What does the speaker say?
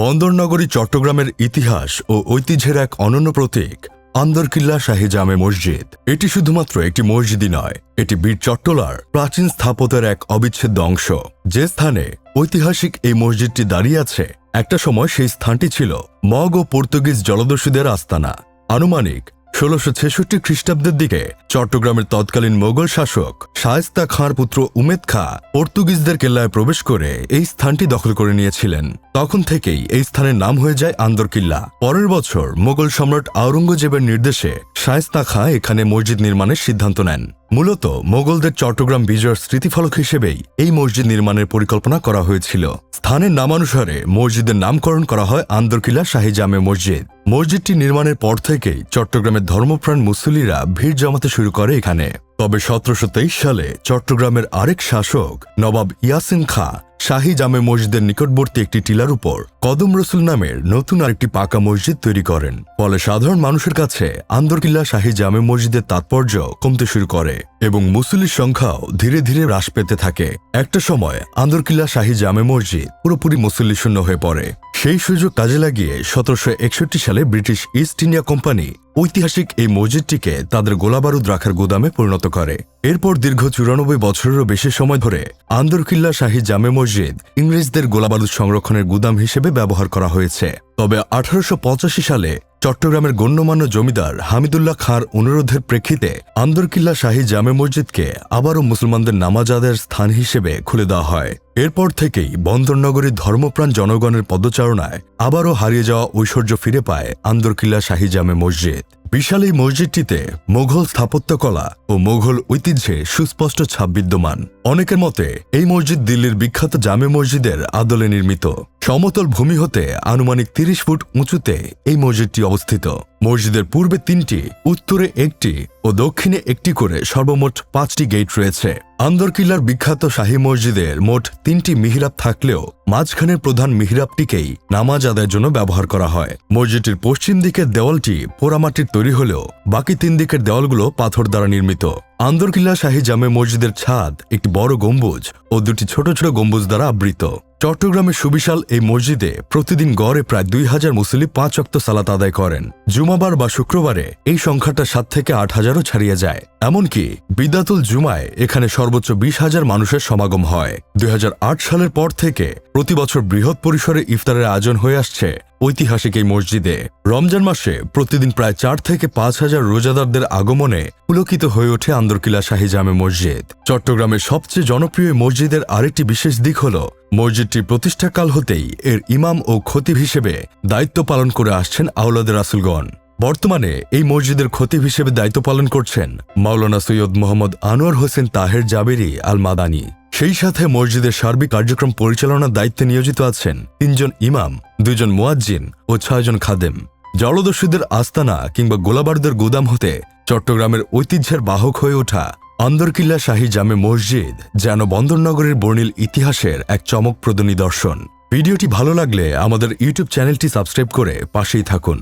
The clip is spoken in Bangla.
বন্দরনগরী, চট্টগ্রামের ইতিহাস ও ঐতিহ্যের এক অনন্য প্রতীক, আন্দরকিল্লা শাহী জামে মসজিদ। এটি শুধুমাত্র একটি মসজিদই নয়, এটি বীর চট্টলার প্রাচীন স্থাপত্যের এক অবিচ্ছেদ্য অংশ। যে স্থানে ঐতিহাসিক এই মসজিদটি দাঁড়িয়ে আছে, একটা সময় সেই স্থানটি ছিল মগ ও পর্তুগিজ জলদস্যুদের আস্তানা। আনুমানিক ষোলশো ছেষট্টি খ্রিস্টাব্দের দিকে চট্টগ্রামের তৎকালীন মোগল শাসক শায়স্তা খাঁর পুত্র উমেদ খাঁ পর্তুগিজদের কেল্লায় প্রবেশ করে এই স্থানটি দখল করে নিয়েছিলেন। তখন থেকেই এই স্থানের নাম হয়ে যায় আন্দরকিল্লা। পরের বছর মোগল সম্রাট আওরঙ্গজেবের নির্দেশে শায়স্তা খাঁ এখানে মসজিদ নির্মাণের সিদ্ধান্ত নেন। মূলত মোগলদের চট্টগ্রাম বিজয়ের স্মৃতিফলক হিসেবেই এই মসজিদ নির্মাণের পরিকল্পনা করা হয়েছিল। স্থানের নামানুসারে মসজিদের নামকরণ করা হয় আন্দরকিল্লা শাহী জামে মসজিদ। মসজিদটি নির্মাণের পর থেকেই চট্টগ্রামের ধর্মপ্রাণ মুসলিরা ভিড় জমাতে শুরু করে এখানে। তবে সতেরোশো তেইশ সালে চট্টগ্রামের আরেক শাসক নবাব ইয়াসিন খা শাহী জামে মসজিদের নিকটবর্তী একটি টিলার উপর কদম রসুল নামের নতুন আরেকটি পাকা মসজিদ তৈরি করেন। ফলে সাধারণ মানুষের কাছে আন্দরকিল্লা শাহী জামে মসজিদের তাৎপর্য কমতে শুরু করে। এবং মুসলির সংখ্যাও ধীরে ধীরে হ্রাস পেতে থাকে। একটা সময় আন্দরকিল্লা শাহী জামে মসজিদ পুরোপুরি মুসল্লি শূন্য হয়ে পড়ে। সেই সুযোগ কাজে লাগিয়ে সতেরোশো একষট্টি সালে ব্রিটিশ ইস্ট ইন্ডিয়া কোম্পানি ঐতিহাসিক এই মসজিদটিকে তাদের গোলাবারুদ রাখার গুদামে পরিণত করে। এরপর দীর্ঘ চুরানব্বই বছরেরও বেশি সময় ধরে আন্দরকিল্লা শাহী জামে মসজিদ ইংরেজদের গোলাবারুদ সংরক্ষণের গুদাম হিসেবে ব্যবহার করা হয়েছে। তবে আঠারোশো পঁচাশি সালে চট্টগ্রামের গণ্যমান্য জমিদার হামিদুল্লাহ খাঁর অনুরোধের প্রেক্ষিতে আন্দরকিল্লা শাহী জামে মসজিদকে আবারও মুসলমানদের নামাজ আদায়ের স্থান হিসেবে খুলে দেওয়া হয়। এরপর থেকেই বন্দরনগরীর ধর্মপ্রাণ জনগণের পদচারণায় আবারও হারিয়ে যাওয়া ঐশ্বর্য ফিরে পায় আন্দরকিল্লা শাহী জামে মসজিদ। বিশাল এই মসজিদটিতে মোঘল স্থাপত্যকলা ও মোঘল ঐতিহ্যে সুস্পষ্ট ছাপ বিদ্যমান। অনেকের মতে এই মসজিদ দিল্লির বিখ্যাত জামে মসজিদের আদলে নির্মিত। সমতল ভূমি হতে আনুমানিক তিরিশ ফুট উঁচুতে এই মসজিদটি অবস্থিত। মসজিদের পূর্বে তিনটি, উত্তরে একটি ও দক্ষিণে একটি করে সর্বমোট পাঁচটি গেট রয়েছে। আন্দরকিল্লার বিখ্যাত শাহী মসজিদের মোট তিনটি মিহিরাব থাকলেও মাঝখানের প্রধান মিহিরাবটিকেই নামাজ আদায়ের জন্য ব্যবহার করা হয়। মসজিদটির পশ্চিম দিকের দেওয়ালটি পোড়ামাটির তৈরি হলেও বাকি তিন দিকের দেওয়ালগুলো পাথর দ্বারা নির্মিত। আন্দরকিল্লা শাহী জামে মসজিদের ছাদ, একটি বড় গম্বুজ ও দুটি ছোট ছোট গম্বুজ দ্বারা আবৃত। চট্টগ্রামের সুবিশাল এই মসজিদে প্রতিদিন গড়ে প্রায় দুই হাজার মুসলি পাঁচ অক্ত সালাত আদায় করেন। জুমাবার বা শুক্রবারে এই সংখ্যাটা সাত থেকে আট হাজারও ছাড়িয়ে যায়। এমনকি বিদাতুল জুমায় এখানে সর্বোচ্চ বিশ হাজার মানুষের সমাগম হয়। দুই হাজার আট সালের পর থেকে প্রতি বছর বৃহৎ পরিসরে ইফতারের আয়োজন হয়ে আসছে। ঐতিহাসিক এই মসজিদে রমজান মাসে প্রতিদিন প্রায় চার থেকে পাঁচ হাজার রোজাদারদের আগমনে পুলকিত হয়ে ওঠে আন্দরকিলা শাহী জামে মসজিদ। চট্টগ্রামের সবচেয়ে জনপ্রিয় মসজিদের আরেকটি বিশেষ দিক হল মসজিদটি প্রতিষ্ঠাকাল হতেই এর ইমাম ও খতিব হিসেবে দায়িত্ব পালন করে আসছেন আউলাদের রাসুলগণ। বর্তমানে এই মসজিদের খতিব হিসেবে দায়িত্ব পালন করছেন মাওলানা সৈয়দ মোহাম্মদ আনোয়ার হোসেন তাহের জাবেরি আল মাদানি সেই সাথে মসজিদের সার্বিক কার্যক্রম পরিচালনার দায়িত্বে নিয়োজিত আছেন তিনজন ইমাম, দুজন মুয়াজ্জিন ও ছয়জন খাদেম। জলদস্যুদের আস্তানা কিংবা গোলাবারুদের গুদাম হতে চট্টগ্রামের ঐতিহ্যের বাহক হয়ে ওঠা আন্দরকিল্লা শাহী জামে মসজিদ যেন বন্দরনগরের বর্ণিল ইতিহাসের এক চমকপ্রদ নিদর্শন। ভিডিওটি ভালো লাগলে আমাদের ইউটিউব চ্যানেলটি সাবস্ক্রাইব করে পাশেই থাকুন।